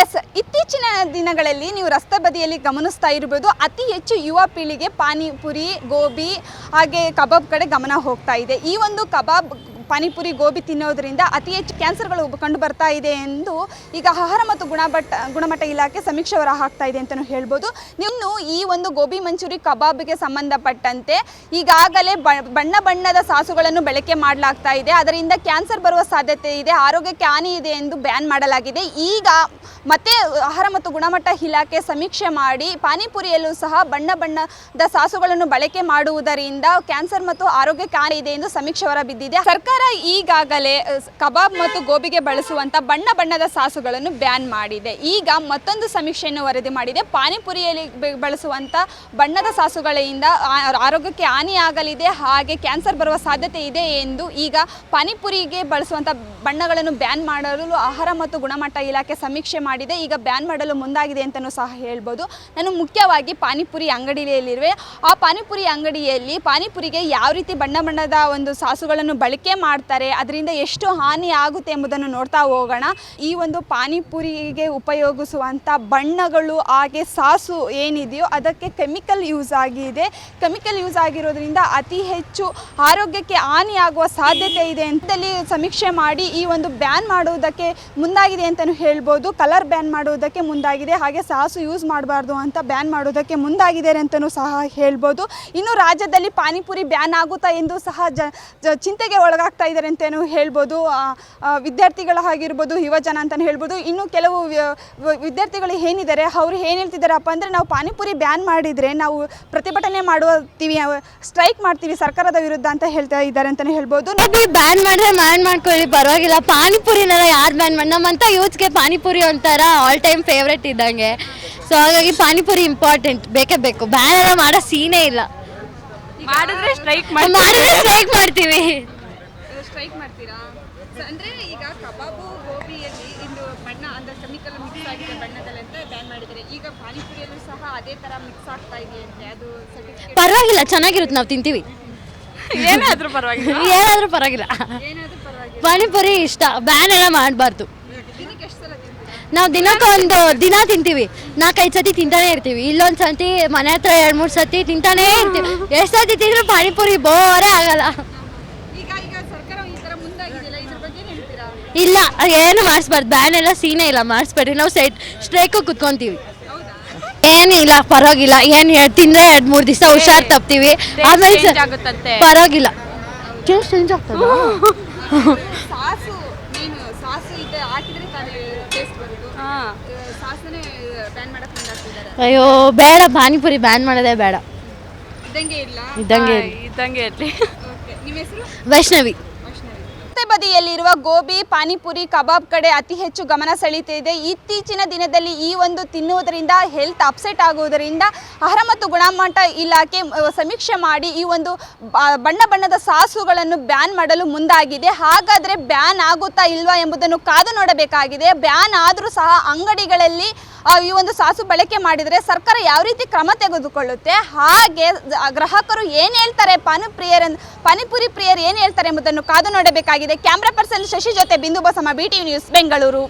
S ಇತ್ತೀಚಿನ ದಿನಗಳಲ್ಲಿ ನೀವು ರಸ್ತೆ ಬದಿಯಲ್ಲಿ ಗಮನಿಸ್ತಾ ಇರ್ಬೋದು. ಅತಿ ಹೆಚ್ಚು ಯುವ ಪೀಳಿಗೆ ಪಾನಿಪುರಿ, ಗೋಬಿ ಹಾಗೆ ಕಬಾಬ್ ಕಡೆ ಗಮನ ಹೋಗ್ತಾ ಇದೆ. ಈ ಒಂದು ಕಬಾಬ್, ಪಾನಿಪುರಿ, ಗೋಬಿ ತಿನ್ನೋದ್ರಿಂದ ಅತಿ ಹೆಚ್ಚು ಕ್ಯಾನ್ಸರ್ಗಳು ಕಂಡು ಬರ್ತಾ ಇದೆ ಎಂದು ಈಗ ಆಹಾರ ಮತ್ತು ಗುಣಮಟ್ಟ ಗುಣಮಟ್ಟ ಇಲಾಖೆ ಸಮೀಕ್ಷೆ ಹೊರ ಹಾಕ್ತಾ ಇದೆ ಅಂತಲೂ ಹೇಳ್ಬೋದು. ನಿಮ್ಮನ್ನು ಈ ಒಂದು ಗೋಬಿ ಮಂಚೂರಿ ಕಬಾಬ್ಗೆ ಸಂಬಂಧಪಟ್ಟಂತೆ ಈಗಾಗಲೇ ಬಣ್ಣ ಬಣ್ಣದ ಸಾಸುಗಳನ್ನು ಬಳಕೆ ಮಾಡಲಾಗ್ತಾ ಇದೆ. ಅದರಿಂದ ಕ್ಯಾನ್ಸರ್ ಬರುವ ಸಾಧ್ಯತೆ ಇದೆ. ಆರೋಗ್ಯಕ್ಕೆ ಹಾನಿ ಇದೆ ಎಂದು ಬ್ಯಾನ್ ಮಾಡಲಾಗಿದೆ. ಈಗ ಮತ್ತೆ ಆಹಾರ ಮತ್ತು ಗುಣಮಟ್ಟ ಇಲಾಖೆ ಸಮೀಕ್ಷೆ ಮಾಡಿ ಪಾನಿಪುರಿಯಲ್ಲೂ ಸಹ ಬಣ್ಣ ಬಣ್ಣದ ಸಾಸುಗಳನ್ನು ಬಳಕೆ ಮಾಡುವುದರಿಂದ ಕ್ಯಾನ್ಸರ್ ಮತ್ತು ಆರೋಗ್ಯ ಹಾನಿ ಇದೆ ಎಂದು ಸಮೀಕ್ಷೆ ಹೊರಬಿದ್ದಿದೆ. ಸರ್ಕಾರ ಈಗಾಗಲೇ ಕಬಾಬ್ ಮತ್ತು ಗೋಬಿಗೆ ಬಳಸುವಂತ ಬಣ್ಣ ಬಣ್ಣದ ಸಾಸುಗಳನ್ನು ಬ್ಯಾನ್ ಮಾಡಿದೆ. ಈಗ ಮತ್ತೊಂದು ಸಮೀಕ್ಷೆಯನ್ನು ವರದಿ ಮಾಡಿದೆ. ಪಾನಿಪುರಿಯಲ್ಲಿ ಬಳಸುವಂಥ ಬಣ್ಣದ ಸಾಸುಗಳಿಂದ ಆರೋಗ್ಯಕ್ಕೆ ಹಾನಿಯಾಗಲಿದೆ, ಹಾಗೆ ಕ್ಯಾನ್ಸರ್ ಬರುವ ಸಾಧ್ಯತೆ ಇದೆ ಎಂದು ಈಗ ಪಾನಿಪುರಿಗೆ ಬಳಸುವಂತ ಬಣ್ಣಗಳನ್ನು ಬ್ಯಾನ್ ಮಾಡಲು ಆಹಾರ ಮತ್ತು ಗುಣಮಟ್ಟ ಇಲಾಖೆ ಸಮೀಕ್ಷೆ ಮಾಡಿದೆ. ಈಗ ಬ್ಯಾನ್ ಮಾಡಲು ಮುಂದಾಗಿದೆ ಅಂತಲೂ ಸಹ ಹೇಳ್ಬೋದು. ನಾನು ಮುಖ್ಯವಾಗಿ ಪಾನಿಪುರಿ ಅಂಗಡಿಯಲ್ಲಿರುವೆ. ಆ ಪಾನಿಪುರಿ ಅಂಗಡಿಯಲ್ಲಿ ಪಾನಿಪುರಿಗೆ ಯಾವ ರೀತಿ ಬಣ್ಣ ಬಣ್ಣದ ಒಂದು ಸಾಸುಗಳನ್ನು ಬಳಕೆ ಮಾಡ್ತಾರೆ, ಅದರಿಂದ ಎಷ್ಟು ಹಾನಿ ಆಗುತ್ತೆ ಎಂಬುದನ್ನು ನೋಡ್ತಾ ಹೋಗೋಣ. ಈ ಒಂದು ಪಾನಿಪುರಿಗೆ ಉಪಯೋಗಿಸುವಂಥ ಬಣ್ಣಗಳು, ಹಾಗೆ ಸಾಸು ಏನಿದೆಯೋ ಅದಕ್ಕೆ ಕೆಮಿಕಲ್ ಯೂಸ್ ಆಗಿದೆ ಕೆಮಿಕಲ್ ಯೂಸ್ ಆಗಿರೋದ್ರಿಂದ ಅತಿ ಹೆಚ್ಚು ಆರೋಗ್ಯಕ್ಕೆ ಹಾನಿಯಾಗುವ ಸಾಧ್ಯತೆ ಇದೆ ಅಂತಲ್ಲಿ ಸಮೀಕ್ಷೆ ಮಾಡಿ ಈ ಒಂದು ಬ್ಯಾನ್ ಮಾಡುವುದಕ್ಕೆ ಮುಂದಾಗಿದೆ ಅಂತಲೂ ಹೇಳ್ಬೋದು. ಕಲರ್ ಬ್ಯಾನ್ ಮಾಡುವುದಕ್ಕೆ ಮುಂದಾಗಿದೆ. ಹಾಗೆ ಸಾಸು ಯೂಸ್ ಮಾಡಬಾರ್ದು ಅಂತ ಬ್ಯಾನ್ ಮಾಡುವುದಕ್ಕೆ ಮುಂದಾಗಿದೆ ಅಂತಲೂ ಸಹ ಹೇಳ್ಬೋದು. ಇನ್ನು ರಾಜ್ಯದಲ್ಲಿ ಪಾನಿಪುರಿ ಬ್ಯಾನ್ ಆಗುತ್ತಾ ಎಂದು ಸಹ ಜ ಚಿಂತೆಗೆ ಒಳಗಾಗ್ತಾ ಇದ್ದಾರೆ ಅಂತಲೂ ಹೇಳ್ಬೋದು. ವಿದ್ಯಾರ್ಥಿಗಳು ಆಗಿರ್ಬೋದು ವಿದ್ಯಾರ್ಥಿಗಳಾಗಿರ್ಬೋದು ಯುವ ಜನ ಅಂತಲೂ ಹೇಳ್ಬೋದು. ಇನ್ನು ಕೆಲವು ವಿದ್ಯಾರ್ಥಿಗಳು ಏನಿದ್ದಾರೆ, ಅವರು ಏನು ಹೇಳ್ತಿದ್ದಾರಪ್ಪ ಅಂದರೆ ನಾವು ಪಾನಿಪುರಿ ಬ್ಯಾನ್ ಮಾಡಿದರೆ ನಾವು ಪ್ರತಿಭಟನೆ ಮಾಡುತ್ತೀವಿ ಸ್ಟ್ರೈಕ್ ಮಾಡ್ತೀವಿ ಸರ್ಕಾರದ ವಿರುದ್ಧ ಅಂತ ಹೇಳ್ತಾ ಇದ್ದಾರೆ ಅಂತಲೇ ಹೇಳ್ಬೋದು. ಬ್ಯಾನ್ ಮಾಡಿದ್ರೆ ಬ್ಯಾನ್ ಮಾಡ್ಕೊಳ್ಳಿ, ಪರವಾಗಿಲ್ಲ. ಪಾನಿಪುರಿನೆಲ್ಲ ಯಾರು ಬ್ಯಾನ್ ಮಾಡಿ ನಮ್ಮಂಥ ಯೂತ್ಗೆ ಪಾನಿಪುರಿ ಒಂಥರ ಆಲ್ ಟೈಮ್ ಫೇವ್ರೆಟ್ ಇದ್ದಂಗೆ. ಸೊ ಹಾಗಾಗಿ ಪಾನಿಪುರಿ ಇಂಪಾರ್ಟೆಂಟ್ ಬೇಕೇ ಬೇಕು. ಬ್ಯಾನ್ ಎಲ್ಲ ಮಾಡೋ ಸೀನೇ ಇಲ್ಲ. ಮಾಡಿದ್ರೆ ಸ್ಟ್ರೈಕ್ ಮಾಡಿದ್ರೆ ಸ್ಟ್ರೈಕ್ ಮಾಡ್ತೀವಿ. ಸ್ಟ್ರೈಕ್ ಮಾಡ್ತೀರಾ? ಅಂದರೆ ಈಗ ಕಬಾಬು ಗೋಬಿಯಲ್ಲಿ ಇಂದು ಬಣ್ಣ ಅಂದರೆ ಕೆಮಿಕಲ್ ಮಿಕ್ಸ್ ಆಗಿದೆ ಬಣ್ಣದಲ್ಲಿ ಅಂತ ಬ್ಯಾನ್ ಮಾಡಿದ್ದಾರೆ. ಈಗ ಪಾನಿಪುರಿಯಲ್ಲೂ ಸಹ ಅದೇ ಥರ ಮಿಕ್ಸ್ ಆಗ್ತಾ ಇದೆಯಂತೆ ಅದು ಪರವಾಗಿಲ್ಲ ಚೆನ್ನಾಗಿರುತ್ತೆ ನಾವು ತಿಂತೀವಿ. ಏನಾದ್ರೂ ಪರವಾಗಿಲ್ಲ. ಏನಾದರೂ ಪರವಾಗಿಲ್ಲ. ಏನಾದರೂ ಪರವಾಗಿಲ್ಲ. ಪಾನಿಪುರಿ ಇಷ್ಟ. ಬ್ಯಾನ್ ಎಲ್ಲ ಮಾಡಬಾರ್ದು. ಸಲ ದಿನಕ್ಕೆ ಒಂದು ದಿನ ತಿಂತೀವಿ. ನಾಲ್ಕೈದು ಸತಿ ತಿಂತಾನೆ ಇರ್ತೀವಿ. ಇಲ್ಲೊಂದು ಸತಿ ಮನೆ ಹತ್ರ ಎರಡು ಮೂರು ಸತಿ ತಿಂತಾನೇ ಇರ್ತೀವಿ. ಎಷ್ಟು ಸತಿ ತಿಂದರೂ ಪಾನಿಪುರಿ ಬೋರೇ ಆಗಲ್ಲ. ಇಲ್ಲ ಏನು ಮಾಡಿಸ್ಬಾರ್ದು. ಬ್ಯಾನ್ ಎಲ್ಲ ಸೀನೇ ಇಲ್ಲ. ಮಾಡಿಸ್ಬೇಡ್ರಿ. ನಾವು ಸೈಟ್ ಸ್ಟ್ರೈಕು ಕುತ್ಕೊಂತೀವಿ. ಏನಿಲ್ಲ ಏನು ಇಲ್ಲ ಪರವಾಗಿಲ್ಲ. ಏನು ತಿಂದ್ರೆ ಎರಡು ಮೂರು ದಿವಸ ಹುಷಾರ್ ತಪ್ತೀವಿ. ಆಮೇಲೆ. ಪರವಾಗಿಲ್ಲ. ಟೇಸ್ಟ್ ಚೇಂಜ್ ಆಗ್ತದ? ಅಯ್ಯೋ ಬೇಡ ಪಾನಿಪುರಿ ಬ್ಯಾನ್ ಮಾಡೋದೇ ಬೇಡ. ಇದ್ದಂಗೆ ಇರ್ಲಿ? ವೈಷ್ಣವಿ. ರಸ್ತೆ ಬದಿಯಲ್ಲಿರುವ ಗೋಬಿ, ಪಾನಿಪುರಿ, ಕಬಾಬ್ ಕಡೆ ಅತಿ ಹೆಚ್ಚು ಗಮನ ಸೆಳೀತಿದೆ. ಇತ್ತೀಚಿನ ದಿನದಲ್ಲಿ ಈ ಒಂದು ತಿನ್ನುವುದರಿಂದ ಹೆಲ್ತ್ ಅಪ್ಸೆಟ್ ಆಗುವುದರಿಂದ ಆಹಾರ ಮತ್ತು ಗುಣಮಟ್ಟ ಇಲಾಖೆ ಸಮೀಕ್ಷೆ ಮಾಡಿ ಈ ಒಂದು ಬಣ್ಣ ಬಣ್ಣದ ಸಾಸುಗಳನ್ನು ಬ್ಯಾನ್ ಮಾಡಲು ಮುಂದಾಗಿದೆ. ಹಾಗಾದರೆ ಬ್ಯಾನ್ ಆಗುತ್ತಾ ಇಲ್ವಾ ಎಂಬುದನ್ನು ಕಾದು ನೋಡಬೇಕಾಗಿದೆ. ಬ್ಯಾನ್ ಆದರೂ ಸಹ ಅಂಗಡಿಗಳಲ್ಲಿ ಈ ಒಂದು ಸಾಸು ಬಳಕೆ ಮಾಡಿದರೆ ಸರ್ಕಾರ ಯಾವ ರೀತಿ ಕ್ರಮ ತೆಗೆದುಕೊಳ್ಳುತ್ತೆ? ಹಾಗೆ ಗ್ರಾಹಕರು ಏನು ಹೇಳ್ತಾರೆ? ಪಾನಿಪ್ರಿಯರ್ ಪಾನಿಪುರಿ ಪ್ರಿಯರ್ ಏನು ಹೇಳ್ತಾರೆ ಎಂಬುದನ್ನು ಕಾದು ನೋಡಬೇಕಾಗಿದೆ. ಕ್ಯಾಮ್ರಾ ಪರ್ಸನ್ ಶಶಿ ಜೊತೆ Bindu Basamma B T news Bengaluru.